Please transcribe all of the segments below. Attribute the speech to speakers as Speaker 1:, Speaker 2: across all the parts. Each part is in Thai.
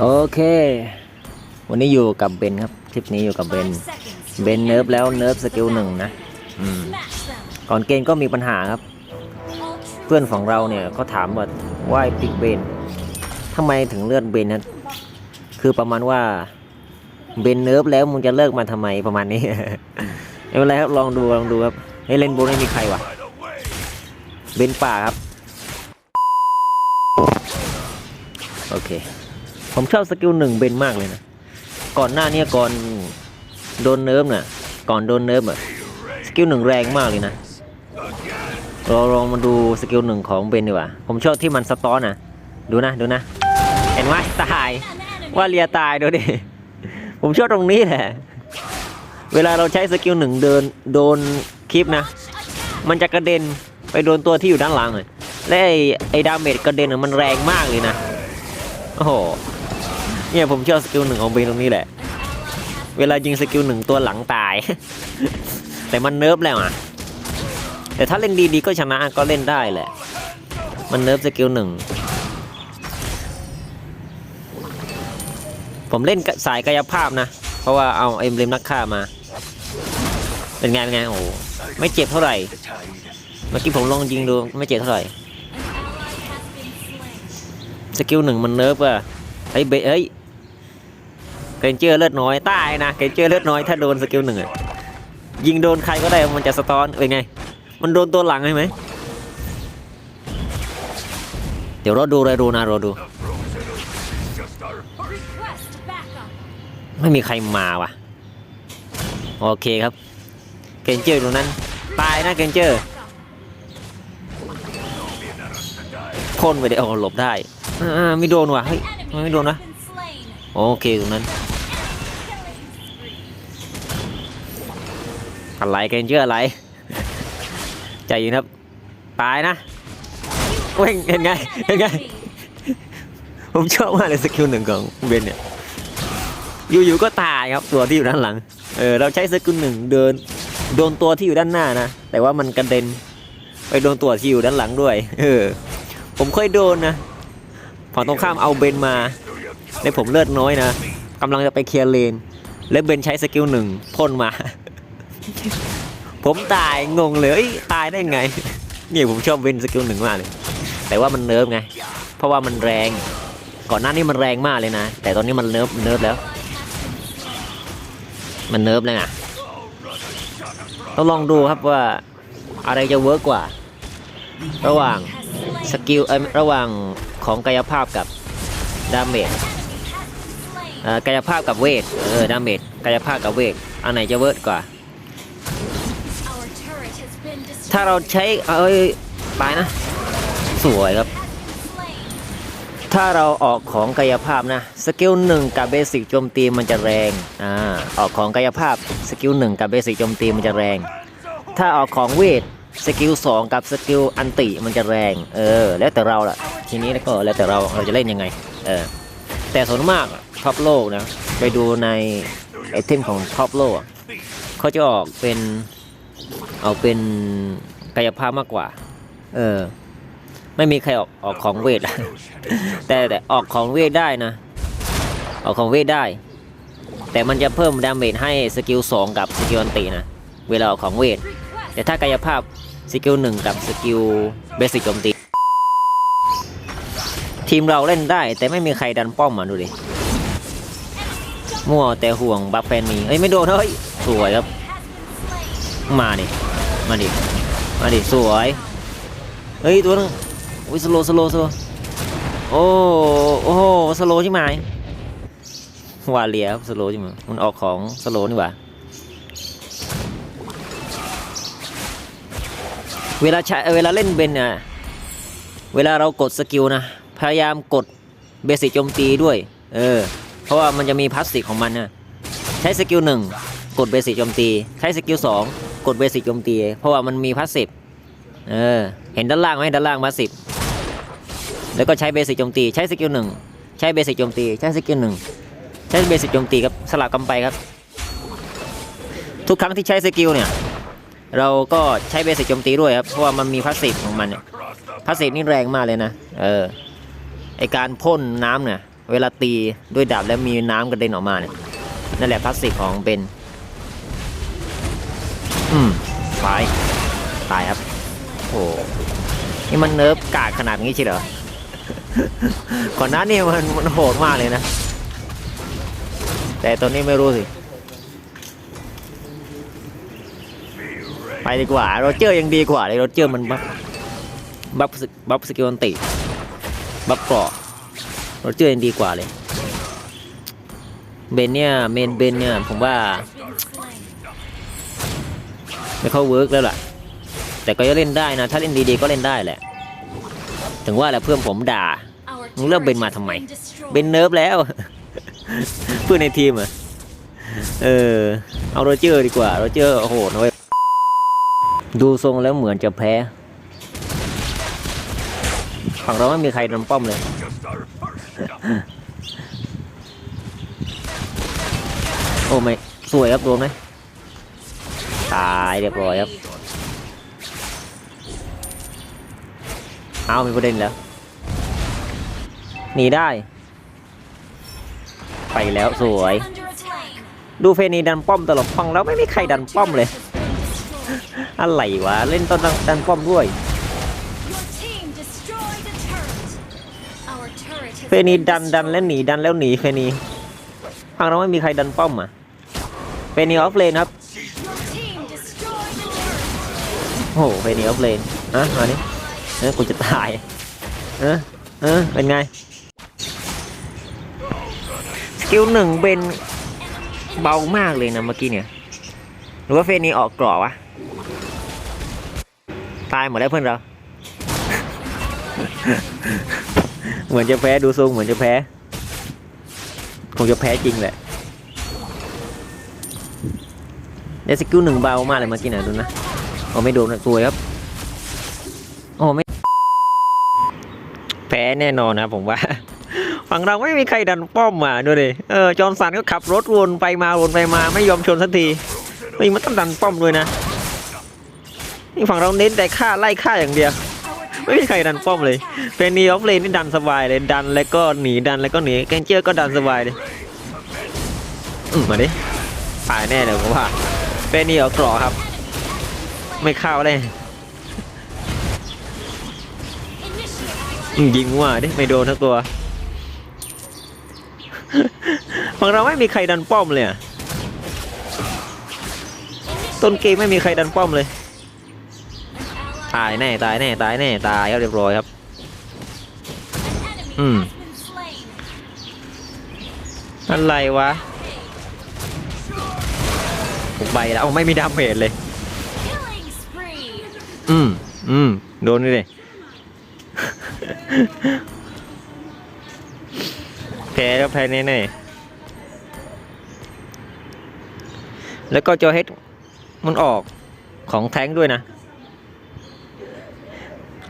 Speaker 1: โอเค วันนี้อยู่กับเบนครับทริปนี้อยู่กับเบนเบนเนิร์ฟแล้วเนิร์ฟสกิลหนึ่งนะก่อนเกณฑ์ก็มีปัญหาครับ เพื่อนของเราเนี่ยเขาถามว่าว่าปิกเบนทำไมถึงเลือดเบนนะคือประมาณว่าเบนเนิร์ฟแล้วมึงจะเลิกมาทำไมประมาณนี้ไม่เป็นไรครับลองดูลองดูครับเฮ้ยเล่นโบนไม่มีใครวะเบนป่าครับ โอเค ผมชอบสกิลหนึ่งเบนมากเลยนะ ก่อนหน้าเนี้ก่อนโดนเนิร์ฟน่ะ ก่อนโดนเนิร์ฟอะสกิลหนึ่งแรงมากเลยนะ เราลองมาดูสกิลหนึ่งของเบนดีกว่า ผมชอบที่มันสตอนนะ ดูนะดูนะ เห็นไหมตาย ว่าเลียตายดูดิ ผมชอบตรงนี้แหละ เวลาเราใช้สกิลหนึ่งเดินโดนคลิปนะ มันจะกระเด็นไปโดนตัวที่อยู่ด้านหลังเลยและไอ้ไอ้ดาเมจกระเด็นมันแรงมากเลยนะ โอ้โห เนี่ยผมชอบสกิลหนึ่งของเบนตรงนี้แหละ เวลายิงสกิลหนึ่งตัวหลังตาย แต่มันเนิร์ฟแล้วอะ แต่ถ้าเล่นดีๆก็ชนะก็เล่นได้แหละ มันเนิร์ฟสกิลหนึ่ง ผมเล่นสายกายภาพนะ เพราะว่าเอาเอ็มเลมนักฆ่ามา เป็นไงเป็นไงโอ้โหไม่เจ็บเท่าไหร่ เมื่อกี้ผมลองยิงดูไม่เจ็บเท่าไหร่ สกิลหนึ่งมันเนิร์ฟอะไอ้เบเอ้ย เกรนเจอร์เลือดน้อยตายนะเกรนเจอร์เลือดน้อยถ้าโดนสกิลหนึ่งยิงโดนใครก็ได้มันจะสะท้อนเป็นไง มันโดนตัวหลังใช่ไหมเดี๋ยวเราดูเลยดูนะเราดู ไม่มีใครมาว่ะ โอเคครับ เกรนเจอร์ตรงนั้น ตายนะเกรนเจอร์พ่นไปได้โอ้หลบได้ อ่าไม่โดนว่ะเฮ้ยไม่โดนวะโอเคตรงนั้น อะไรเกรนเจอร์อะไร ใจเย็นครับ ตายนะเว้งเห็นไงเห็นไง ผมชอบมากเลยสกิลหนึ่งของเบนเนี่ยอยู่ๆก็ตายครับตัวที่อยู่ด้านหลัง เออเราใช้สกิลหนึ่งเดินโดนตัวที่อยู่ด้านหน้านะ แต่ว่ามันกระเด็น ไปโดนตัวที่อยู่ด้านหลังด้วย เออ ผมเคยโดนนะฝั่งตรงข้ามเอาเบนมาในผมเลือดน้อยนะกำลังจะไปเคลียร์เลน แล้วเบนใช้สกิลหนึ่งพ่นมา ผมตายงงเลยตายได้ไงเนี่ยผมชอบเบนสกิลหนึ่งมากเลย แต่ว่ามันเนิร์ฟไง เพราะว่ามันแรง ก่อนหน้านี้มันแรงมากเลยนะ แต่ตอนนี้มันเนิร์ฟเนิร์ฟแล้ว มันเนิร์ฟแล้วไงต้องลองดูครับว่าอะไรจะเวิร์กกว่า ระหว่างสกิลเอระหว่างของกายภาพกับดาเมจกายภาพกับเวทเออดาเมจกายภาพกับเวทอันไหนจะเวิร์กกว่า ถ้าเราใช้เอ้ยตายนะ สวยครับ ถ้าเราออกของกายภาพนะสกิลหนึ่งกับเบสิกโจมตีมันจะแรงอ่าออกของกายภาพสกิลหนึ่งกับเบสิกโจมตีมันจะแรง ถ้าออกของเวทสกิลสองกับสกิลอันติมันจะแรงเออแล้วแต่เราล่ะ ทีนี้ก็แล้วแต่เราเราจะเล่นยังไงเออแต่ส่วนมากท็อปโลกนะไปดูในไอเทมของท็อปโลกเขาจะออกเป็น เอาเป็นกายภาพมากกว่า เออ ไม่มีใครออกออกของเวท แต่แต่ออกของเวทได้นะ ออกของเวทได้ แต่มันจะเพิ่มดาเมจให้สกิลสองกับสกิลอันตินะ เวลาออกของเวท แต่ถ้ากายภาพสกิลหนึ่งกับสกิลเบสิกโจมตีทีมเราเล่นได้ แต่ไม่มีใครดันป้อมมาดูดิมั่วแต่ห่วงบัฟแฟนมีเอ้ยไม่โดนเฮ้ยสวยครับ มาดิ มาดิ มาดิ สวย เฮ้ย ตัวนึงอุ้ยสโลสโลสโลโอ้โอ้โหสโลใช่ไหมวาเลียสโลใช่ไหมมันออกของสโลนี่หว่าเวลาใช้เวลาเล่นเบนเนี่ยเวลาเรากดสกิลนะ พยายามกดเบสิกโจมตีด้วย เออ เพราะว่ามันจะมีพาสซีฟของมันนะใช้สกิลหนึ่งกดเบสิกโจมตี ใช้สกิลสอง กดเบสิกโจมตี เพราะว่ามันมีพาสซีฟเออเห็นด้านล่างไหมด้านล่างพาสซีฟแล้วก็ใช้เบสิกโจมตีใช้สกิลหนึ่งใช้เบสิกโจมตีใช้สกิลหนึ่งใช้เบสิกโจมตีครับสลับกันไปครับ ทุกครั้งที่ใช้สกิลเนี่ยเราก็ใช้เบสิกโจมตีด้วยครับเพราะว่ามันมีพาสซีฟของมันเนี่ยพาสซีฟนี่แรงมากเลยนะเออไอการพ่นน้ำเนี่ยเวลาตีด้วยดาบแล้วมีน้ำกระเด็นออกมาเนี่ยนั่นแหละพลาสติกของเบน อืมตาย ตายครับ โอ้นี่มันเนิร์ฟกากขนาดนี้ใช่เหรอ ก่อนหน้านี่มันมันโหดมากเลยนะ แต่ตอนนี้ไม่รู้สิ ไปดีกว่าโรเจอร์ยังดีกว่าเลยโรเจอร์มันบัฟบัฟสบัฟสกิลอันติ บัฟเกราะโรเจอร์ยังดีกว่าเลย เบนเนี่ย เมนเบนเนี่ย ผมว่า ไม่เข้าเวิร์กแล้วล่ะ แต่ก็ยังเล่นได้นะ ถ้าเล่นดีๆก็เล่นได้แหละ ถึงว่าแหละเพื่อนผมด่า มึงเลือกเบนมาทำไม เบนเนิร์ฟแล้ว เพื่อนในทีมอะเออ เอาโรเจอร์ดีกว่า โรเจอร์โอ้โหน้อยดูทรงแล้วเหมือนจะแพ้ ฝั่งเราไม่มีใครนำป้อมเลย โอ้ไม่ สวยครับโดนไหมายเรียบร้อยครับ เอามีประเด็นแล้วหนีได้ ไปแล้วสวย ดูเฟนีดันป้อมตลอดฟังแล้วไม่มีใครดันป้อมเลย อะไรวะ เล่นต้นดันป้อมด้วย เฟนีดันดันแล้วหนีดันแล้วหนีเฟนีฟังเราไม่มีใครดันป้อมอะเฟนีออฟเลนครับ โอ้โหเฟนีออฟเลนอะมานี่เออกูจะตายเออเออเป็นไง สกิลหนึ่งเป็นเบามากเลยนะเมื่อกี้เนี่ย หรือว่าเฟนีออกกรอวะ ตายหมดแล้วเพื่อนเรา เหมือนจะแพ้ดูทรงเหมือนจะแพ้ คงจะแพ้จริงแหละเดสกิลหนึ่งเบามากเลยเมื่อกี้นะดูนะ โอ้ไม่โดนสวยครับ โอ้ไม่ แพ้แน่นอนนะผมว่า ฝั่งเราไม่มีใครดันป้อมมาดูดิเออจอห์นสันก็ขับรถวนไปมาวนไปมาไม่ยอมชนสักทีไม่มันต้องดันป้อมด้วยนะนี่ฝั่งเราเน้นแต่ฆ่าไล่ฆ่าอย่างเดียวไม่มีใครดันป้อมเลยเป็นนีออฟเลนนี่ดันสบายเลยดันแล้วก็หนีดันแล้วก็หนีแกงเจอร์ก็ดันสบายเลยอืมมาดิตายแน่เลยผมว่าเป็นนีออกกรอครับ ไม่เข้าเลยยิงว่าดิไม่โดนทั้งตัวฝั่งเราไม่มีใครดันป้อมเลยอะต้นเกมไม่มีใครดันป้อมเลย ตายแน่ตายแน่ตายแน่ตายเรียบร้อยครับ อืมอะไรวะผมไปแล้วไม่มีดาเมจเลย อืมอืมโดนนี่เลยแพ้ก็แพ้แน่ๆแล้วก็จอเฮดมันออกของแท้งด้วยนะ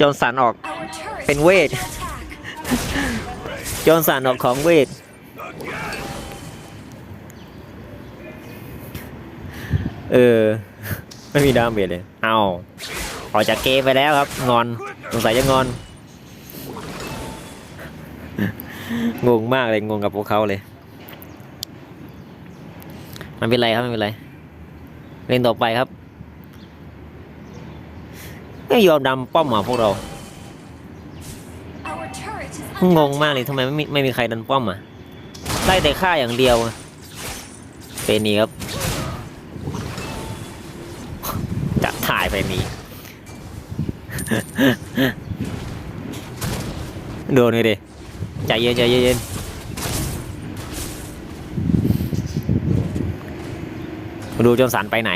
Speaker 1: จอนสันออกเป็นเวท จอนสันออกของเวทเออ ไม่มีดาเมจเลย เอา ออกจากเกมไปแล้วครับ งอนสงสัยจะงอน งงมากเลยงงกับพวกเขาเลย มันเป็นไรครับไม่เป็นไร เล่นต่อไปครับ ไม่ยอมดำป้อมหมาพวกเรา งงมากเลยทำไมไม่มีไม่มีใครดันป้อมอะไล่แต่ฆ่าอย่างเดียวเป็นนี่ครับ จะถ่ายไปนี้ โดนเลยดิใจเย็นใจเย็นมาดูจนสันไปไหน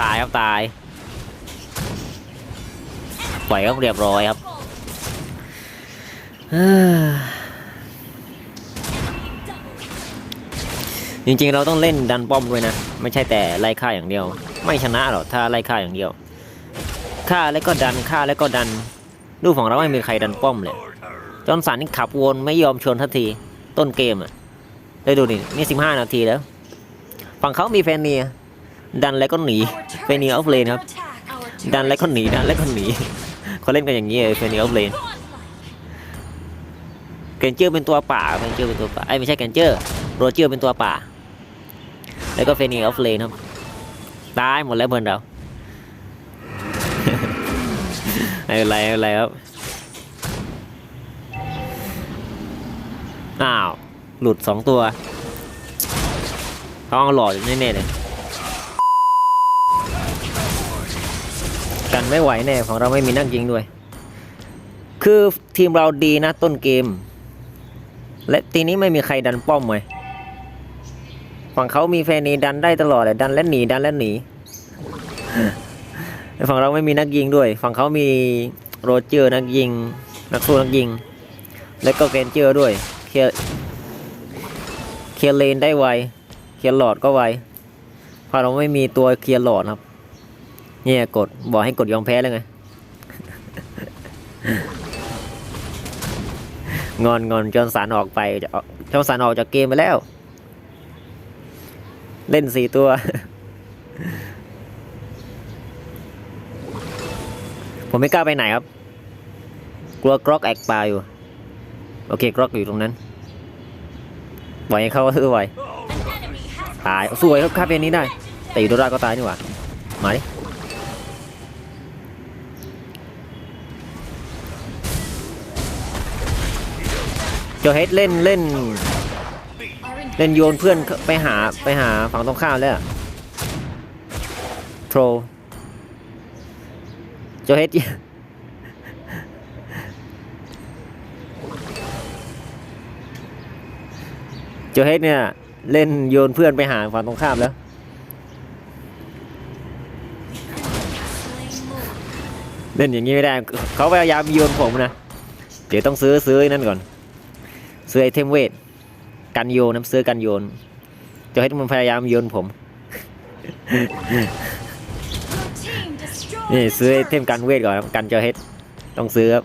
Speaker 1: ตายครับตาย ปล่อยครับเรียบร้อยครับจริงๆเราต้องเล่นดันป้อมด้วยนะ ไม่ใช่แต่ไล่ฆ่าอย่างเดียว ไม่ชนะหรอกถ้าไล่ฆ่าอย่างเดียว ฆ่าแล้วก็ดันฆ่าแล้วก็ดันดูกของเราไม่มีใครดันป้อมเลยจอนสันนี่ขับวนไม่ยอมชนทันทีต้นเกมอะได้ดูดินี่สิบห้านาทีแล้ว ฝั่งเขามีแฟนเนียดันแล้วก็หนีเฟนเนียออฟเลนครับ ดันแล้วก็หนีดันแล้วก็หนีเขาเล่นกันอย่างนี้เลยเฟนียออฟเลนกนเจอร์เป็นตัวป่าแกนเจอร์เป็นตัวป่าไอ้ไม่ใช่แกนเจอร์โรเจอร์เป็นตัวป่า แล้วก็เฟนีออฟเลนครับตายหมดแล้วเพื่อนเรา ไม่เป็นไรไม่เป็นไรครับ อ้าว หลุดสองตัวเขาเอาหลอดอยู่แน่ๆเลยกันไม่ไหวแน่ของเราไม่มีนักยิงด้วย คือทีมเราดีนะต้นเกม และทีนี้ไม่มีใครดันป้อมเลยฝั่งเขามีแฟนีดันได้ตลอดเลยดันและหนีดันและหนี ฝั่งเราไม่มีนักยิงด้วย ฝั่งเขามีโรเจอร์นักยิง นักสู้นักยิง แล้วก็เกรนเจอร์ด้วย เคลเคลเลนได้ไว เคลหลอดก็ไวเพราะเราไม่มีตัวเคลหลอดครับ เนี่ยกดบอกให้กดยอมแพ้เลยไง งอนงอนจนสารออกไปจนสารออกจากเกมไปแล้ว เล่นสี่ตัว ผมไม่กล้าไปไหนครับ กลัวกรอกแอกปลาอยู่ โอเคกรอกอยู่ตรงนั้นไหวให้เข้าก็คือไหวตายสวยครับคาเป็นนี้ได้ แต่อยู่ดราก็ตายนี่หว่ามาดิโจเฮดเล่นเล่น เล่นโยนเพื่อนไปหาไปหาฝั่งตรงข้ามแล้วโทร โจเฮดโจเฮดเนี่ย เล่นโยนเพื่อนไปหาฝั่งตรงข้ามแล้วเล่นอย่างนี้ไม่ได้ เขาพยายามโยนผมนะ เดี๋ยวต้องซื้อซื้อนั่นก่อน ซื้อไอเทมเวท กันโยนน้ำซื้อกันโยน จะให้มันพยายามโยนผม นี่ซื้อไอเทมกันเวทก่อนกันเจอเฮดต้องซื้อครับ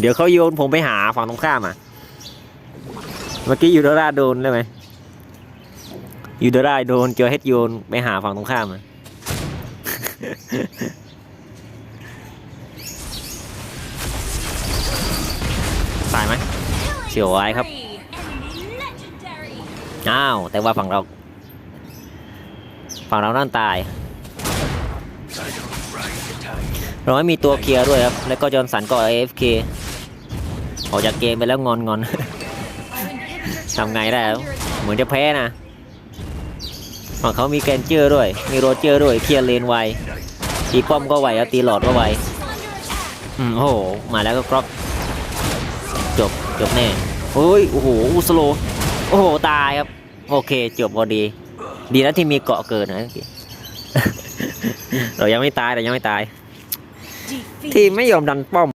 Speaker 1: เดี๋ยวเขาโยนผมไปหาฝั่งตรงข้ามอะเมื่อกี้ยูโดราโดนได้ไหมยูโดราโดนเจอเฮดโยนไปหาฝั่งตรงข้ามอะตายไหมเฉียวไว้ครับอ้าวแต่ว่าฝั่งเรา ฝั่งเรานั่นตาย เราไม่มีตัวเคลียร์ด้วยครับ แล้วก็จอห์นสันก็ AFK ออกจากเกมไปแล้วงอนงอนทำไงได้ครับเหมือนจะแพ้นะฝั่งเขามีแกนเจอร์ด้วย มีโรเจอร์ด้วยเคลียร์เลนไวตีป้อมก็ไว้ตีหลอดก็ไวอืมโอ้โห มาแล้วก็กรอกจบจบแน่เฮ้ย โอ้โหอุสโล โอ้โห ตายครับ โอเค จบพอดี ดีนะที่มีเกาะเกิดนะ เรายังไม่ตายแต่ยังไม่ตาย ที่ไม่ยอมดันป้อม